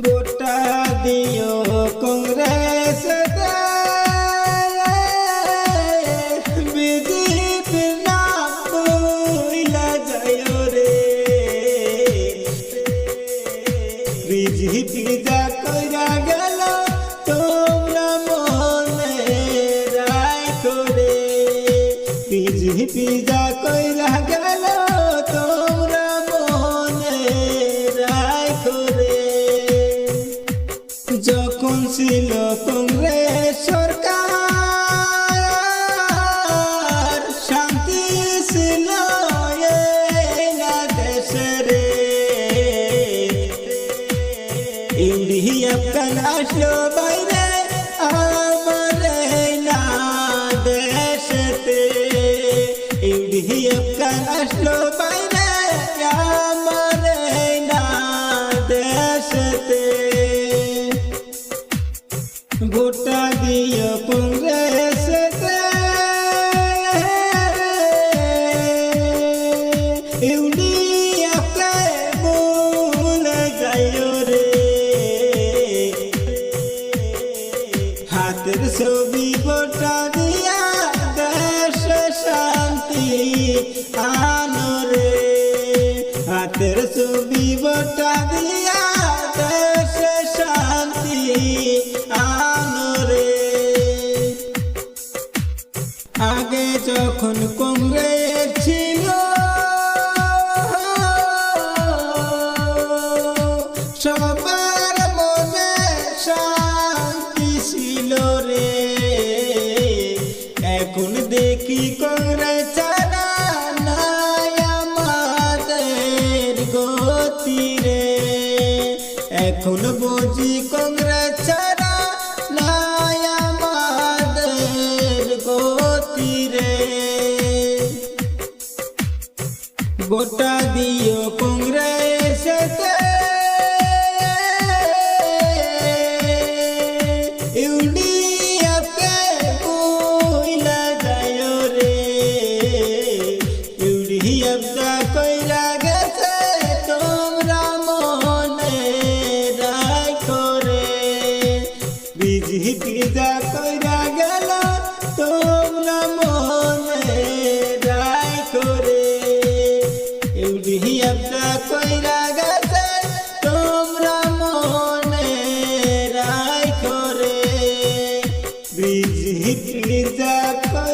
ভোটা দিও কংগ্রেস বিজেপি যা কইরা গেল তোমরা মনে রায় করে বিজেপি কইরা ছিল কংগ্রেস সরকার। শান্তি ছিল এই না দেশে ইন্ডিয়া আসলো বাইরে। ভোটা দিও কংগ্রেস ইউনিয়াকে ভুলে যাইও রে। হাতের ছবি ভোটা দিয়া দেশ শান্তি আনো আগে যখন কংগ্রেস ছিল, সবার মনে শান্তি ছিল রে। এখন দেখি কংগ্রেস ছাড়া নাই গতি রে। এখন বুঝি কংগ্রেস গোটা দিও কংগ্রেস ইউনিয়াকে কইলা যায় রে। ইউনিয়াটা কইরা গেছে, তোমরা মনে রাই করে বিজেপি যা কইরা back.